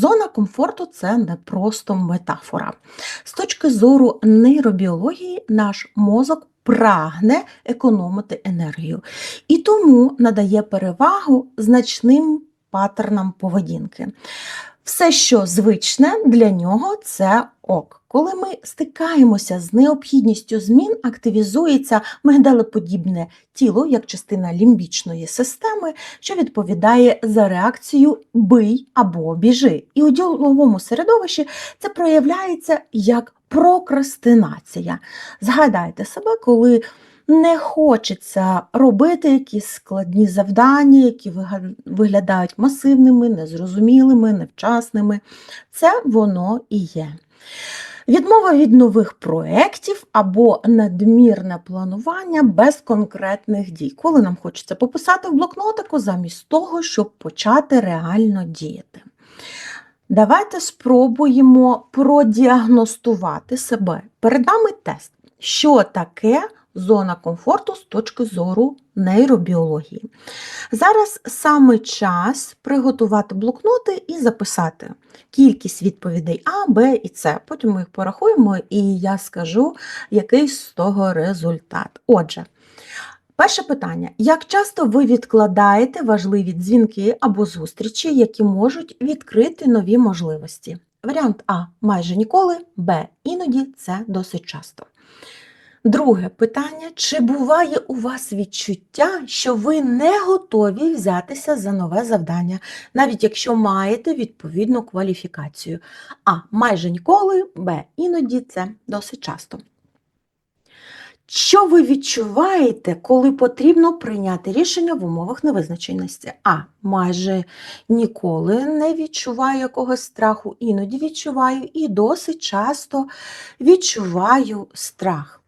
Зона комфорту це не просто метафора. З точки зору нейробіології, наш мозок прагне економити енергію і тому надає перевагу значним паттернам поведінки. Все, що звичне для нього, це ок. Коли ми стикаємося з необхідністю змін, активізується мигдалеподібне тіло як частина лімбічної системи, що відповідає за реакцію бий або біжи. І у діловому середовищі це проявляється як прокрастинація. Згадайте себе, коли не хочеться робити якісь складні завдання, які виглядають масивними, незрозумілими, невчасними. Це воно і є. Відмова від нових проєктів або надмірне планування без конкретних дій, коли нам хочеться пописати в блокнотику замість того, щоб почати реально діяти. Давайте спробуємо продіагностувати себе. Перед нами тест. Що таке зона комфорту з точки зору нейробіології? Зараз саме час приготувати блокноти і записати кількість відповідей А, Б і С. Потім ми їх порахуємо, і я скажу, який з того результат. Отже, перше питання: як часто ви відкладаєте важливі дзвінки або зустрічі, які можуть відкрити нові можливості? Варіант А майже ніколи, Б іноді це досить часто. Друге питання: чи буває у вас відчуття, що ви не готові взятися за нове завдання, навіть якщо маєте відповідну кваліфікацію? А майже ніколи, Б іноді це досить часто. Що ви відчуваєте, коли потрібно прийняти рішення в умовах невизначеності? А. Майже ніколи не відчуваю якогось страху, іноді відчуваю і досить часто відчуваю страх.